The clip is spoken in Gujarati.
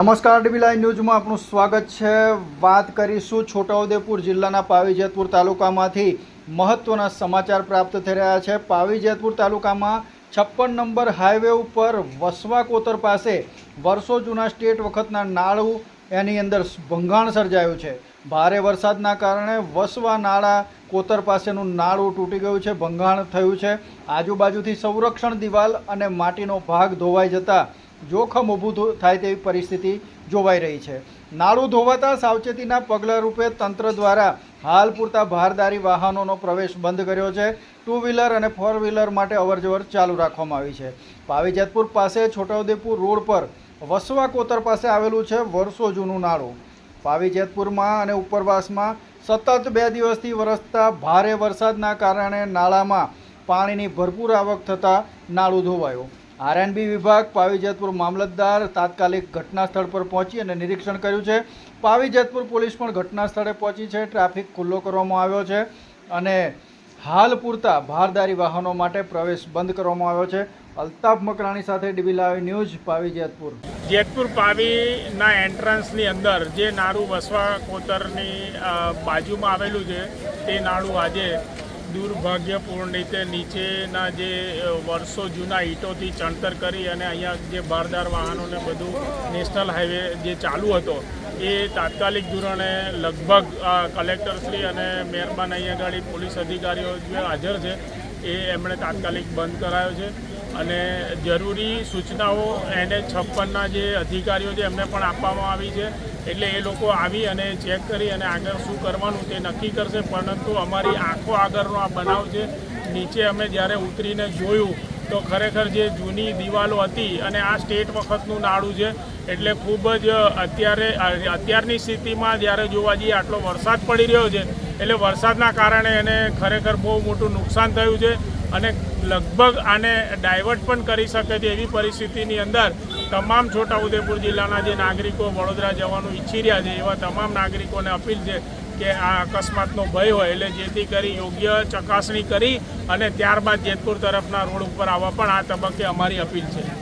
નમસ્કાર ડીબી લાઈવ ન્યૂઝમાં આપનું સ્વાગત છે. વાત કરીશું છોટાઉદેપુર જિલ્લાના પાવીજેતપુર તાલુકામાંથી મહત્વના સમાચાર પ્રાપ્ત થઈ રહ્યા છે. પાવીજેતપુર તાલુકામાં છપ્પન નંબર હાઈવે ઉપર વસવા કોતર પાસે વર્ષો જૂના સ્ટેટ વખતના નાળું એની અંદર ભંગાણ સર્જાયું છે. ભારે વરસાદના કારણે વસવા નાળા કોતર પાસેનું નાળું તૂટી ગયું છે, ભંગાણ થયું છે. આજુબાજુથી સંરક્ષણ દિવાલ અને માટીનો ભાગ ધોવાઈ જતા જોખમ ઊભું થાય તેવી પરિસ્થિતિ જોવાઈ રહી છે. નાળું ધોવાતા સાવચેતીના પગલા રૂપે તંત્ર દ્વારા હાલ પૂરતા ભારદારી વાહનોનો પ્રવેશ બંધ કર્યો છે. ટુ વ્હીલર અને ફોર વ્હીલર માટે અવરજવર ચાલુ રાખવામાં આવી છે. પાવીજેતપુર પાસે છોટાઉદેપુર રોડ પર વસવા કોતર પાસે આવેલું છે વર્ષો જૂનું નાળું. પાવીજેતપુરમાં અને ઉપરવાસમાં સતત બે દિવસથી વરસતા ભારે વરસાદના કારણે નાળામાં પાણીની ભરપૂર આવક થતાં નાળું ધોવાયું. આરએનબી વિભાગ પાવીજેતપુર મામલતદાર તાત્કાલિક ઘટના સ્થળ પર પહોંચી અને નિરીક્ષણ કર્યું છે. પાવીજેતપુર પોલીસ પણ ઘટના સ્થળે પહોંચી છે. ટ્રાફિક ખુલ્લો કરવામાં આવ્યો છે અને હાલ પૂરતા ભારદારી વાહનો માટે પ્રવેશ બંધ કરવામાં આવ્યો છે. અલ્તાફ મકરાણી સાથે DB live news Pavijetpur. Jetpur પાવીના એન્ટ્રન્સની અંદર જે નાળું વસવા કોતરની બાજુમાં આવેલું છે, તે નાળું આજે દુર્ભાગ્યપૂર્ણ રીતે નીચેના જે વર્ષો જૂના ઈંટોથી ચણતર કરી અને અહીંયા જે ભારદાર વાહનોને બધું નેશનલ હાઈવે જે ચાલુ હતો, એ તાત્કાલિક ધોરણે લગભગ કલેક્ટરશ્રી અને મેયરબાન અહીંયા ગાડી પોલીસ અધિકારીઓ જે હાજર છે, એ એમણે તાત્કાલિક બંધ કરાયો છે. અને જરૂરી સૂચનાઓ એને છપ્પનના જે અધિકારીઓ છે, એમને પણ આપવામાં આવી છે. એટલે એ લોકો આવી અને ચેક કરી અને આગળ શું કરવાનું તે નક્કી કરશે. પરંતુ અમારી આંખો આગળનો આ બનાવ છે, નીચે અમે જ્યારે ઉતરીને જોયું, તો ખરેખર જે જૂની દિવાલો હતી અને આ સ્ટેટ વખતનું નાળું છે, એટલે ખૂબ જ અત્યારે, અત્યારની સ્થિતિમાં જ્યારે જોવા જઈએ, આટલો વરસાદ પડી રહ્યો છે. એટલે વરસાદના કારણે એને ખરેખર બહુ મોટું નુકસાન થયું છે. અને લગભગ આને ડાયવર્ટ પણ કરી શકે છે એવી પરિસ્થિતિની અંદર તમામ છોટાઉદેપુર જિલ્લાના જે નાગરિકો વડોદરા જવાનું ઈચ્છી રહ્યા છે, એવા તમામ નાગરિકોને અપીલ છે કે આ અકસ્માતનો ભય હોય એટલે જેથી કરી યોગ્ય ચકાસણી કરી અને ત્યારબાદ જેતપુર તરફના રોડ ઉપર આવવા પણ આ તબક્કે અમારી અપીલ છે.